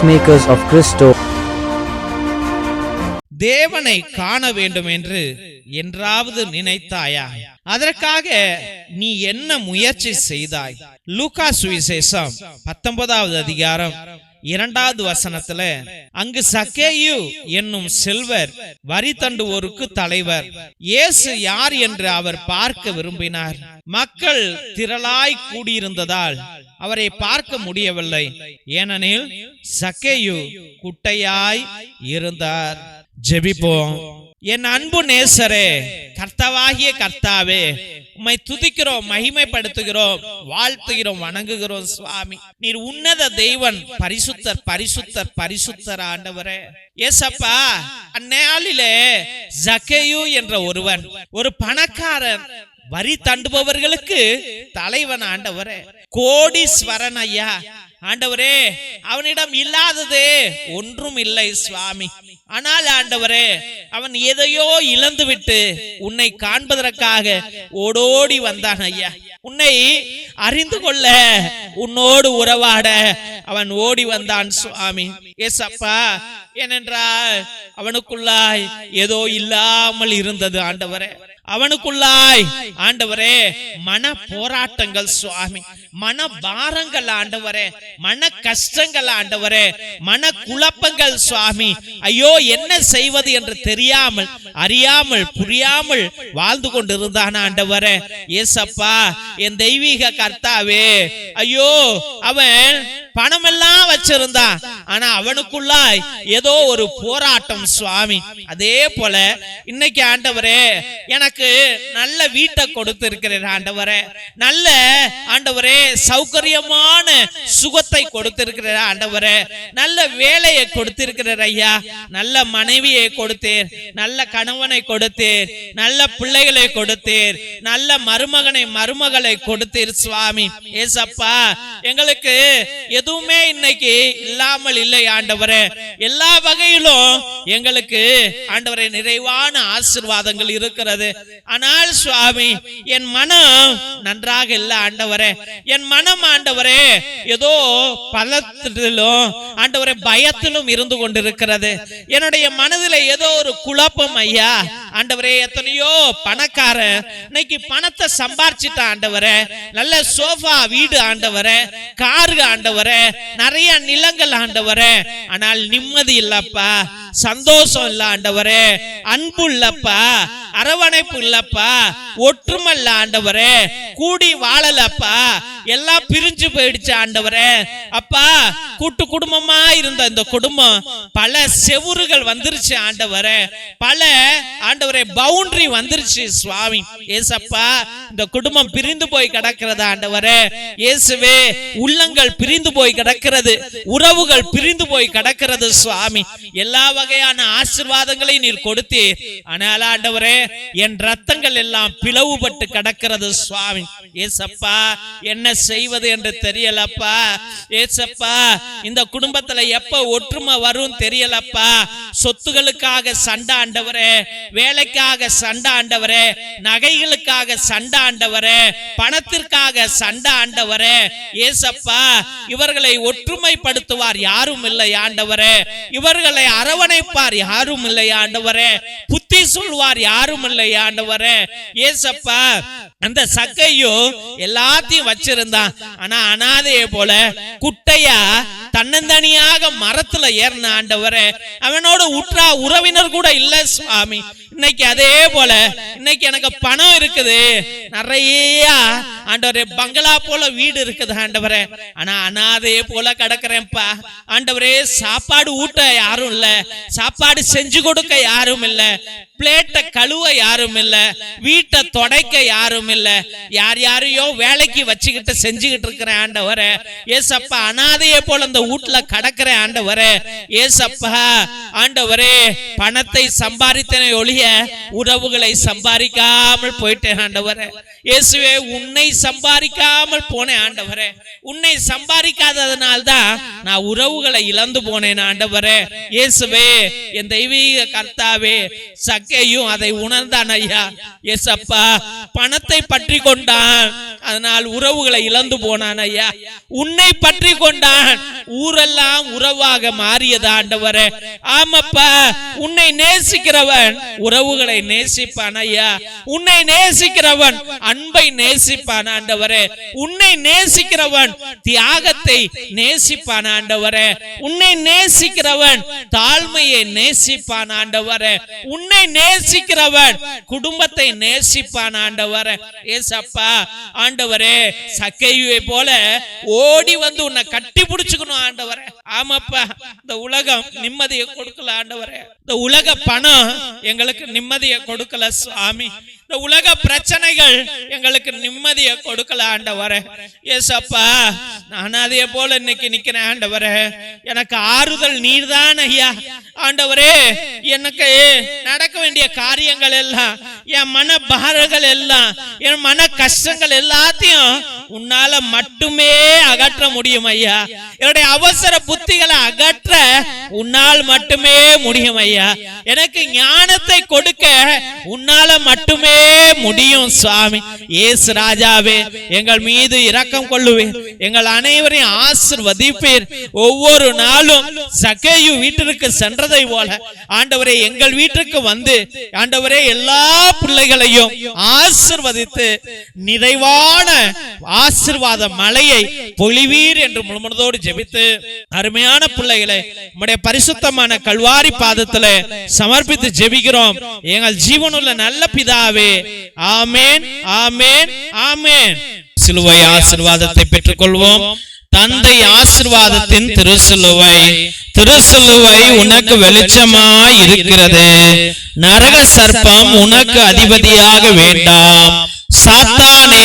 Peacemakers of Christo. தேவனை காண வேண்டும் என்று என்றாவது நினைத்தாயா? அதற்காக நீ என்ன முயற்சி செய்தாய்? லூகா சுவிசேஷம் பத்தொன்பதாவது அதிகாரம் இரண்டாவது வசனத்துல அங்கு சக்கேயு என்னும் செல்வர் வரி தண்டுவோருக்கு தலைவர் இயேசு யார் என்று அவர் பார்க்க விரும்பினார். மக்கள் திரளாய் கூடியிருந்ததால் அவரை பார்க்க முடியவில்லை. ஏனெனில் சக்கேயு குட்டையாய் இருந்தார். ஜெபிப்போம். என் அன்பு நேசரே கர்த்தாவாகிய கர்த்தாவே உம்மை துதிக்கிறோம் மகிமைப்படுத்துகிறோம் வாழ்த்துகிறோம் வணங்குகிறோம் சுவாமி. நீர் உன்னத தெய்வன் பரிசுத்தர் பரிசுத்தர் பரிசுத்தர் ஆண்டவரே. ஏசப்பா அந்நாளிலே ஜக்கேயு என்ற ஒருவன் ஒரு பணக்காரன் வரி தண்டுபவர்களுக்கு தலைவன் ஆண்டவரே. கோடீஸ்வரன் ஐயா. ஆண்டவரே அவனிடம் இல்லாதது ஒன்றும் இல்லை சுவாமி. ஆனால் ஆண்டவரே அவன் எதையோ இழந்து விட்டு உன்னை காண்பதற்காக ஓடோடி வந்தான் ஐயா. உன்னை அறிந்து கொள்ள உன்னோடு உறவாட அவன் ஓடி வந்தான் சுவாமி. ஏசப்பா ஏனென்றால் அவனுக்குள்ளாய் ஏதோ இல்லாமல் இருந்தது ஆண்டவரே. அவனுக்குள்ளாய். ஆண்டவரே மன போராட்டங்கள் சுவாமி. மன பாரங்கள் ஆண்டவரே மன கஷ்டங்கள் ஆண்டவரே மன குழப்பங்கள் சுவாமி. ஐயோ என்ன செய்வது என்று தெரியாமல் அறியாமல் புரியாமல் வாழ்ந்து கொண்டிருந்தான் ஆண்டவரே. ஏசப்பா என் தெய்வீக கர்த்தாவே ஐயோ அவன் பணம் எல்லாம் வச்சிருந்தா. ஆனா அவனுக்குள்ளாய் ஏதோ ஒரு போராட்டம் சுவாமி. அதே போல இன்னைக்கு ஆண்டவரே எனக்கு நல்ல வீட்டை கொடுத்திருக்கிறீர் ஆண்டவரே. நல்ல ஆண்டவரே சௌகரியமான சுகத்தை கொடுத்திருக்கிற ஆண்டவரே. நல்ல வேலையை கொடுத்திருக்கிறார் ஐயா. நல்ல மனைவியை கொடுத்தீர். நல்ல கணவனை கொடுத்தீர். நல்ல பிள்ளைகளை கொடுத்தீர். நல்ல மருமகனை மருமகளை கொடுத்தீர் சுவாமி. ஏசப்பா எங்களுக்கு எதுவுமே இன்னைக்கு இல்லாமல் இல்லை ஆண்டவரே. எல்லா வகையிலும் எங்களுக்கு ஆண்டவரை நிறைவான ஆசிர்வாதங்கள் இருக்கிறது. ஆனால் சுவாமி என் மனம் நன்றாக இல்லை ஆண்டவரே. என் மனம் ஆண்டவரே ஏதோ பலத்திலும் ஆண்டவரே பயத்திலும் இருந்து கொண்டிருக்கிறது. என்னுடைய மனதில் ஏதோ ஒரு குழப்பம் ஐயா. ஆண்டவரே எத்தனையோ பணக்காரன் இன்னைக்கு பணத்தை சம்பாரிச்சிட்ட ஆண்டவரே நல்ல சோஃபா வீடு ஆண்டவரே காரு ஆண்டவரே நிறைய நிலங்கள் ஆண்டவரே. ஆனால் நிம்மதி இல்லப்பா. சந்தோஷம் இல்ல ஆண்டவரே. அன்பு இல்லப்பா அரவணைப்பு இல்லப்பா ஒற்றுமை இல்ல ஆண்டவரே. கூடி வாழலப்பா. எல்லாம் பிரிஞ்சு போயிடுச்சு ஆண்டவரே. அப்பா கூட்டு குடும்பமா இருந்த இந்த குடும்பம் பல செவுறுகள் வந்துருச்சு ஆண்டவரே. பல ஆண்டவரே பவுண்டரி வந்துருச்சு சுவாமி. ஏசப்பா இந்த குடும்பம் பிரிந்து போய் கிடக்கிறது ஆண்டவரே. இயேசுவே உள்ளங்கள் பிரிந்து போய் கிடக்கிறது உறவுகள் பிரிந்து போய் கிடக்கிறது சுவாமி. எல்லா வகையான ஆசிர்வாதங்களை நீர் கொடுத்தீர். ஆனால் ஆண்டவரே என் ரத்தங்கள் எல்லாம் பிளவுபட்டு கிடக்கிறது சுவாமி. ஏசப்பா என்ன செய்வது என்று தெரியலப்பா. ஏசப்பா இந்த குடும்பத்துல எப்ப ஒற்றுமை வரும் தெரியலப்பா. சொத்துகளுக்காக சண்டை ஆண்டவரே வேலைக்காக சண்டை ஆண்டவரே நகைகளுக்காக சண்டை ஆண்டவரே பணத்திற்காக சண்டை ஆண்டவரே. ஏசப்பா இவர்களை ஒற்றுமைப்படுத்துவார் யாரும் இல்லை ஆண்டவரே. இவர்களை அரவணைப்பார் யாரும் இல்லை ஆண்டவரே. புத்தி சொல்வார் யாரும் இல்லை ஆண்டவரே. ஏசப்பா அந்த சக்கையும் எல்லாத்தையும் வச்சிருந்தான். ஆனா அனாதையை போல குட்டையா தன்னந்தனியாக மரத்துல ஏறின ஆண்டவரே அவனோட உற்றா உறவினர் கூட இல்ல சுவாமி. இன்னைக்கு அதே போல இன்னைக்கு எனக்கு பணம் இருக்குது. நிறைய ஆண்டவரே பங்களா போல வீடு இருக்குது ஆண்டவரே. ஆனா அனாதையே போல கிடக்குறேன்ப்பா. ஆண்டவரே சாப்பாடு ஊட்ட யாரும் இல்ல. சாப்பாடு செஞ்சு கொடுக்க யாரும் இல்ல. பிளேட்டை கழுவ யாரும் இல்ல. வீட்டை தொடைக்க யாரும் இல்ல. யார் யாரையோ வேலைக்கு வச்சுக்கிட்டு செஞ்சுக்கிட்டு இருக்கிற ஆண்டவரே ஏசப்பா அனாதையே போல இந்த வீட்டுல கடக்கிற ஆண்டவரே. ஏசப்பா ஆண்டவரே பணத்தை சம்பாதித்தனை ஒழிய உறவுகளை சம்பாதிக்காமல் போயிட்டேன் ஆண்டவரே. இயேசுவே உன்னை சம்பாதிக்காமல் போனேன் ஆண்டவரே. உன்னை சம்பாதிக்காததுனால தான் நான் உறவுகளை இழந்து போனேன் ஆண்டவரே. இயேசுவே என் தெய்வீக கர்த்தாவே சக்கையும் அதை உணர்ந்தான் ஐயா. ஏசப்பா பணத்தை பற்றி கொண்டான் அதனால் உறவுகளை இழந்து போனான் ஐயா. உன்னை பற்றி கொண்டான் ஊரெல்லாம் உறவாக மாறியது ஆண்டவரே. ஆமாப்பா உன்னை நேசிக்கிறவன் உறவுகளை நேசிப்பான் ஐயா. உன்னை நேசிக்கிறவன் அன்பை நேசிப்பான் ஆண்டவரே. உன்னை நேசிக்கிறவன் தியாகத்தை நேசிப்பான் ஆண்டவரே. உன்னை நேசிக்கிறவன் தாழ்மையை நேசிப்பான் ஆண்டவரே. உன்னை நேசிக்கிறவன் குடும்பத்தை நேசிப்பான் ஆண்டவரே. ஏசப்பா ஆண்டவரே சக்கையுவை போல ஓடி வந்து உன்னை கட்டி பிடிச்சுக்கணும் ஆண்டவரே. ஆமாப்பா இந்த உலகம் நிம்மதியை கொடுக்கல ஆண்டவரே. இந்த உலக பணம் எங்களுக்கு நிம்மதியை கொடுக்கல சுவாமி. இந்த உலக பிரச்சனைகள் எங்களுக்கு நிம்மதியை கொடுக்கல ஆண்டவரே. ஏசப்பா நான் அதே போல இன்னைக்கு நிக்கிறேன் ஆண்டவரே. எனக்கு ஆறுதல் நீர்தான் ஐயா. ஆண்டவரே எனக்கு நடக்க வேண்டிய காரியங்கள் எல்லாம் என் மன பாரங்கள் எல்லாம் என் மன கஷ்டங்கள் எல்லாத்தையும் உன்னால மட்டுமே அகற்ற முடியும் ஐயா. என்னுடைய அவசர புத்திகளை அகற்ற உன்னால் மட்டுமே முடியும் ஐயா. எனக்கு ஞானத்தை கொடுக்க உன்னால மட்டுமே முடியும் சுவாமி. ஏசு ராஜாவே எங்கள் மீது இரக்கம் கொள்ளுவேன். எங்கள் அனைவரையும் ஆசிர்வதிப்பேன் ஒவ்வொரு நாளும் சகையு வீட்டிற்கு சென்றதை போல. ஆண்டவரே எங்கள் வீட்டுக்கு வந்து ஆண்டவரே எல்லா பிள்ளைகளையும் ஆசிர்வதித்து நிறைவான ஆசிர்வாத மலையை பொழிவீர் என்று முழுமனதோடு ஜெபித்து அருமையான பிள்ளைகளை நம்முடைய பரிசுத்தமான கல்வாரி பாதத்துல சமர்ப்பித்து ஜெபிக்கிறோம். எங்கள் ஜீவனுள்ள நல்ல பிதாவே ஆமேன் ஆமேன் ஆமேன். சிலுவை ஆசிர்வாதத்தை பெற்றுக் கொள்வோம் தந்தை ஆசிர்வாதத்தின் திருசிலுவை திருசிலுவை உனக்கு வெளிச்சமாய் இருக்கிறது. நரக சர்ப்பம் உனக்கு அதிபதியாக வேண்டாம். சாத்தானே